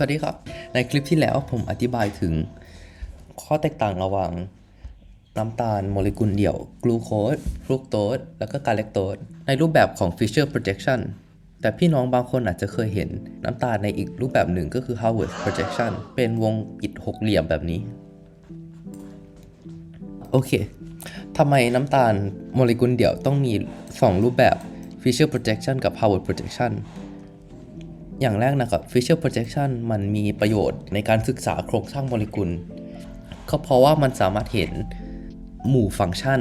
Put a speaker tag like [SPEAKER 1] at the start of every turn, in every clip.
[SPEAKER 1] สวัสดีครับ ในคลิปที่แล้วผมอธิบายถึงข้อแตกต่างระหว่างน้ำตาลโมเลกุลเดี่ยว กลูโคสฟรุกโตสแล้วก็กาเลคโตสในรูปแบบของ Fisher projection แต่พี่น้องบางคนอาจจะเคยเห็นน้ำตาลในอีกรูปแบบหนึ่งก็คือ Howard projection เป็นวงปิดหกเหลี่ยมแบบนี้ โอเคทำไมน้ำตาลโมเลกุลเดี่ยวต้องมี 2 รูปแบบ Fisher projection กับ Howard projection อย่างแรกนะครับ Fisher projection มันมีประโยชน์ในการศึกษาโครงสร้างโมเลกุล ก็เพราะว่ามันสามารถเห็นหมู่ฟังก์ชัน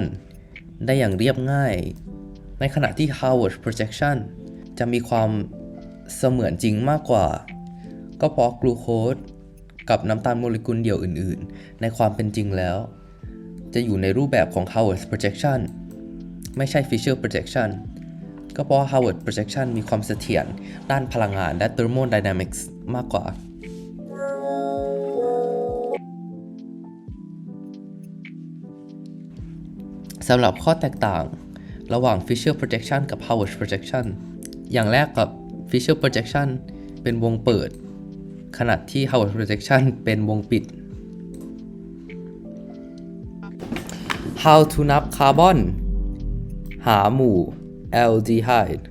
[SPEAKER 1] ได้อย่างเรียบง่าย ในขณะที่ Howard projection จะมีความเสมือนจริงมากกว่า ก็เพราะกลูโคสกับน้ำตาลโมเลกุลเดี่ยวอื่น ๆ ในความเป็นจริงแล้ว จะอยู่ในรูปแบบของ Howard projection ไม่ใช่ Fisher projection ก็เพราะว่า Howard projection มีความเสถียรด้านพลังงานและ thermodynamics มากกว่า สำหรับข้อแตกต่างระหว่าง Fisher projection กับ Howard projection อย่างแรกกับ Fisher projection เป็นวงเปิด ขณะที่ Howard projection เป็นวงปิด How to นับคาร์บอน หาหมู่ aldehyde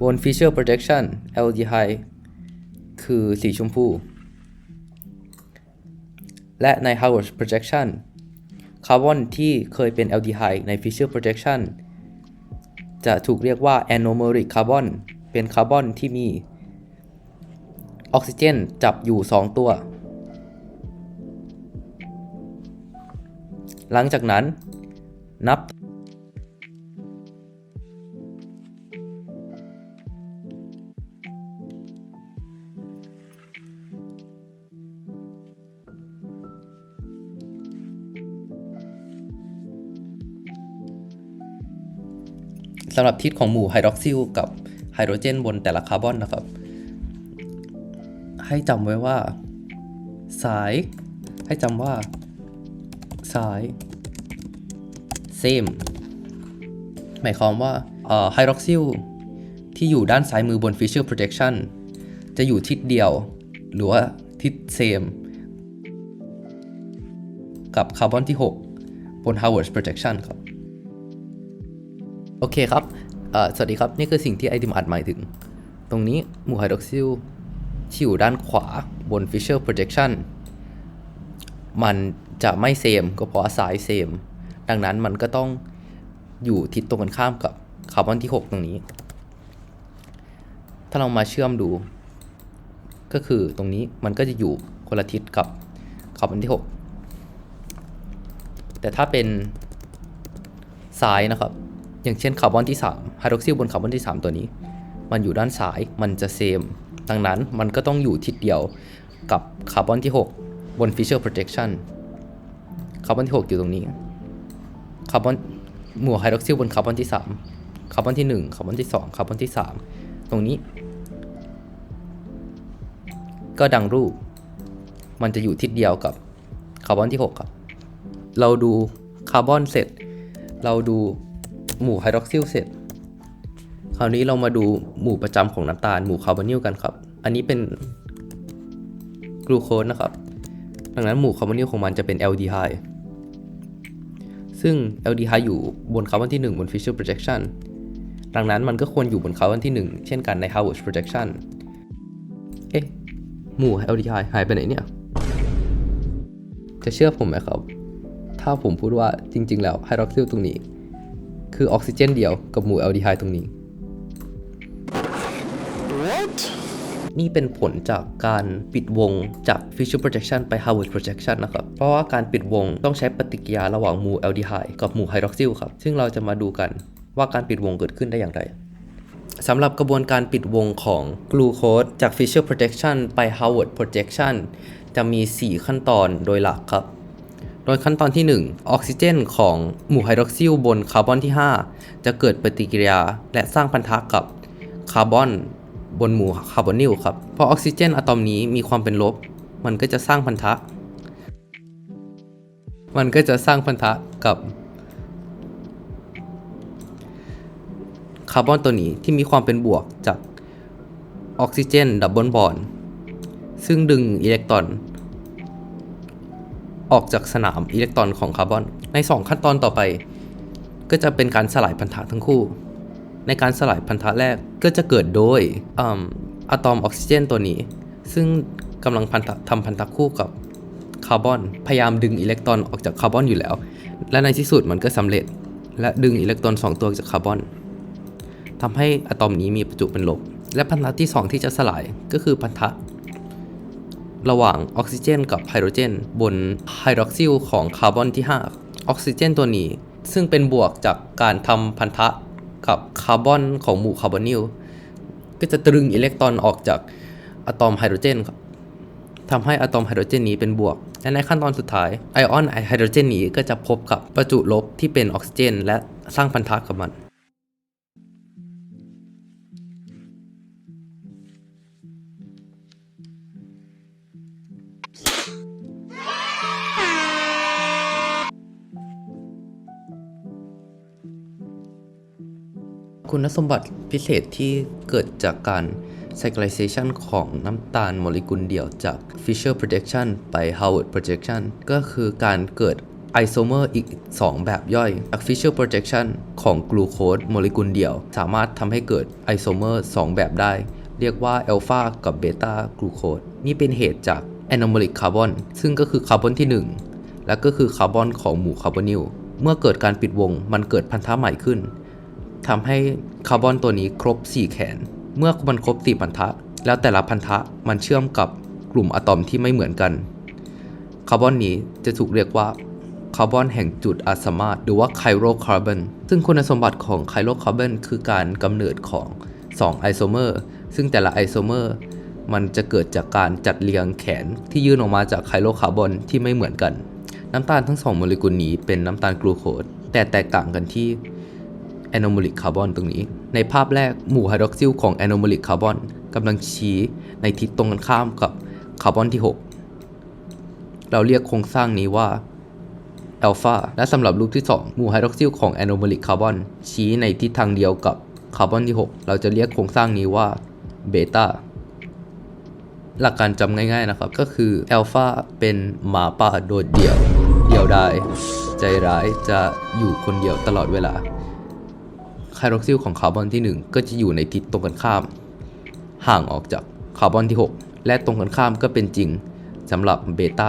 [SPEAKER 1] บน Fisher projection aldehyde คือสีชมพู และใน Howard projection คาร์บอนที่เคยเป็น aldehyde ใน Fisher projection จะถูกเรียกว่า anomeric carbon เป็นคาร์บอนที่มีออกซิเจนจับอยู่ 2 ตัว หลังจากนั้นนับ สำหรับทิศของหมู่ไฮดรอกซิลกับไฮโดรเจนบนแต่ละคาร์บอนนะครับ ให้จำไว้ว่า สาย ให้จำว่า สาย same หมายความว่าไฮดรอกซิลที่อยู่ด้านซ้ายมือบน Fisher projection จะอยู่ทิศเดียว หรือว่าทิศ same กับคาร์บอนที่ 6 บน Howard projection ครับ โอเคครับสวัสดีครับ นี่คือสิ่งที่ไอดิมอัดหมายถึง ตรงนี้หมู่ไฮดรอกซิลที่อยู่ด้านขวาบน Fisher projection มันจะไม่เซมก็เพราะสายเซม ดังนั้นมันก็ต้องอยู่ทิศตรงกันข้ามกับคาร์บอนที่ 6 ตรงนี้ ถ้าเรามาเชื่อมดู ก็คือตรงนี้มันก็จะอยู่คนละทิศกับคาร์บอนที่ 6 แต่ถ้าเป็นซ้ายนะครับ อย่างเช่นคาร์บอนที่3ไฮดรอกซิลบนคาร์บอนที่ 3 ตัวนี้ มันอยู่ด้านซ้ายมันจะเซม ดังนั้นมันก็ต้องอยู่ทิศเดียวกับคาร์บอนที่ 6 บน Fisher projection คาร์บอนที่ 6 อยู่ตรงนี้คาร์บอนหมู่ไฮดรอกซิลบนคาร์บอนที่3คาร์บอนที่ 1คาร์บอนที่ 2คาร์บอนที่ 3 ตรงนี้ ก็ดังรูป มันจะอยู่ทิศเดียวกับคาร์บอนที่ 6 ครับ เราดูคาร์บอนเสร็จ เราดู หมู่ไฮดรอกซิลเสร็จ คราวนี้เรามาดูหมู่ประจำของน้ำตาลหมู่คาร์บอนิลกันครับ อันนี้เป็นกลูโคสนะครับ ดังนั้นหมู่คาร์บอนิลของมันจะเป็นแอลดีไฮด์ซึ่งแอลดีไฮด์อยู่บนคาร์บอนที่ 1 บน Fisher projection ดังนั้นมันก็ควรอยู่บนคาร์บอนที่ 1 เช่นกันใน Howard projection เอ๊ะ หมู่แอลดีไฮด์หายไปไหนเนี่ย จะเชื่อผมไหมครับ ถ้าผมพูดว่าจริง ๆ แล้วไฮดรอกซิลตรงนี้ คือออกซิเจนเดียวกับหมู่แอลดีไฮด์ตรงนี้
[SPEAKER 2] What?
[SPEAKER 1] นี่เป็นผลจากการปิดวงจาก Fisher projection ไป Howard projection นะครับ เพราะว่าการปิดวงต้องใช้ปฏิกิริยาระหว่างหมู่แอลดีไฮด์กับหมู่ไฮดรอกซิลครับ ซึ่งเราจะมาดูกันว่าการปิดวงเกิดขึ้นได้อย่างไรสำหรับกระบวนการปิดวงของกลูโคสจาก Fisher projection ไป Howard projection จะมี 4 ขั้นตอนโดยหลักครับ โดยขั้นตอนที่ 1 ออกซิเจนของหมู่ไฮดรอกซิลบนคาร์บอนที่ 5 จะเกิดปฏิกิริยาและสร้างพันธะกับคาร์บอนบนหมู่คาร์บอนิลครับเพราะออกซิเจนอะตอมนี้มีความเป็นลบ มันก็จะสร้างพันธะ มันก็จะสร้างพันธะกับคาร์บอนตัวนี้ที่มีความเป็นบวกจากออกซิเจนดับเบิลบอนด์ซึ่งดึงอิเล็กตรอน ออกจากสนามอิเล็กตรอนของคาร์บอน ใน 2 ขั้นตอนต่อไป ก็จะเป็นการสลายพันธะทั้งคู่ ในการสลายพันธะแรกก็จะเกิดโดยออะตอมออกซิเจนตัวนี้ ซึ่งกำลังพันธะทำพันธะคู่กับคาร์บอน พยายามดึงอิเล็กตรอนออกจากคาร์บอนอยู่แล้ว และในที่สุดมันก็สำเร็จ และดึงอิเล็กตรอนสองตัวจากคาร์บอนทำให้อะตอมนี้มีประจุเป็นลบ และพันธะที่ 2 ที่จะสลายก็คือพันธะ ระหว่างออกซิเจน กับไฮโดรเจน บนไฮดรอกซิลของคาร์บอนที่ 5 ออกซิเจนตัวนี้ ซึ่งเป็นบวกจากการทำพันธะกับคาร์บอนของหมู่คาร์บอนิลก็จะตรึงอิเล็กตรอนออกจากอะตอมไฮโดรเจนครับทำให้อะตอมไฮโดรเจนนี้เป็นบวก และในขั้นตอนสุดท้ายไอออนไฮโดรเจนนี้ก็จะพบกับประจุลบที่เป็นออกซิเจน และสร้างพันธะกับมัน คุณสมบัติพิเศษที่เกิดจากการ cyclization ของน้ำตาลโมเลกุลเดี่ยวจาก Fisher projection ไป Howard projection ก็คือการเกิดไอโซเมอร์อีก 2 แบบย่อยจาก Fisher projection ของกลูโคสโมเลกุลเดี่ยว สามารถทำให้เกิดไอโซเมอร์2แบบได้ เรียกว่าอัลฟากับเบต้ากลูโคสนี่เป็นเหตุจาก anomalic carbon ซึ่งก็คือคาร์บอนที่ 1 และก็คือคาร์บอนของหมู่คาร์บอนิลเมื่อเกิดการปิดวงมันเกิดพันธะใหม่ขึ้น ทำให้คาร์บอนตัวนี้ครบ 4 แขน เมื่อมันครบ4พันธะ แล้วแต่ละพันธะมันเชื่อมกับกลุ่มอะตอมที่ไม่เหมือนกัน คาร์บอนนี้จะถูกเรียกว่าคาร์บอนแห่งจุดอาสมาตหรือว่าไคโรคาร์บอนซึ่งคุณสมบัติของไคโรคาร์บอนคือการกำเนิดของ 2 ไอโซเมอร์ ซึ่งแต่ละไอโซเมอร์มันจะเกิดจากการจัดเรียงแขนที่ยื่นออกมาจากไคโรคาร์บอนที่ไม่เหมือนกัน น้ำตาลทั้งสองโมเลกุลนี้เป็นน้ำตาลกลูโคสแต่แตกต่างกันที่ anomalic carbon ตรงนี้ ในภาพแรกหมู่ไฮดรอกซิลของ anomalic carbon กำลังชี้ในทิศตรงกันข้ามกับคาร์บอนที่ 6 เราเรียกโครงสร้างนี้ว่าอัลฟาและสำหรับรูปที่ 2 หมู่ไฮดรอกซิลของ anomalic carbon ชี้ในทิศทางเดียวกับคาร์บอนที่ 6 เราจะเรียกโครงสร้างนี้ว่าเบต้าหลักการจำง่ายๆนะครับก็คืออัลฟาเป็นหมาป่าโดดเดี่ยว เดี่ยวดาย ใจร้ายจะอยู่คนเดียวตลอดเวลา ไคโรซิลของคาร์บอนที่ 1 ก็จะอยู่ในทิศตรงกันข้าม ห่างออกจากคาร์บอนที่ 6 และตรงกันข้ามก็เป็นจริงสำหรับเบต้า